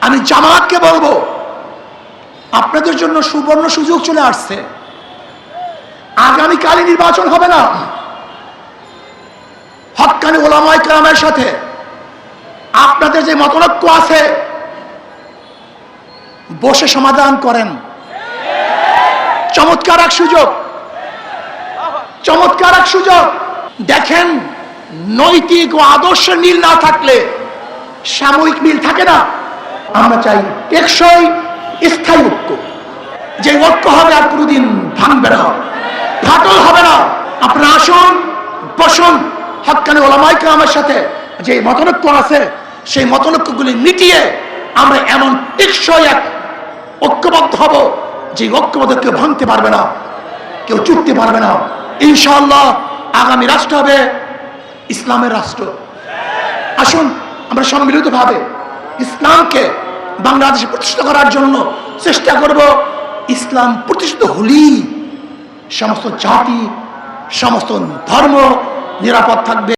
আমি জামাতকে বলব, আপনাদের জন্য সুবর্ণ সুযোগ চলে আসছে। আগামীকালই নির্বাচন হবে না। হকানি ওলামাই কালামের সাথে আপনাদের যে মতনৈক্য আছে, বসে সমাধান করেন। চমৎকার এক সুযোগ। চমৎকার এক সুযোগ। দেখেন, নৈতিক ও আদর্শের মিল না থাকলে সাময়িক মিল থাকে না। আমরা চাই টেকসই, স্থায়ী ঐক্য। যে ঐক্য হবে আর কোনোদিন ভাঙবে না। ফাটল হবে না। আপনারা আসুন, বসুন। হকানি ওলামাইকে আমার সাথে যে মতনৈক্য আছে, সেই মতনৈক্যগুলি মিটিয়ে আমরা এমন টেকসই এক ঐক্যবদ্ধ হব যে ঐক্যবদ্ধ কেউ ভাঙতে পারবে না, কেউ চুটতে পারবে না। ইনশাআল্লাহ আগামী রাষ্ট্র হবে ইসলামের রাষ্ট্র। আসুন, আমরা সম্মিলিতভাবে ইসলামকে বাংলাদেশে প্রতিষ্ঠা করার জন্য চেষ্টা করব ইসলাম প্রতিষ্ঠিত হলেই সমস্ত জাতি, সমস্ত ধর্ম নিরাপদ থাকবে।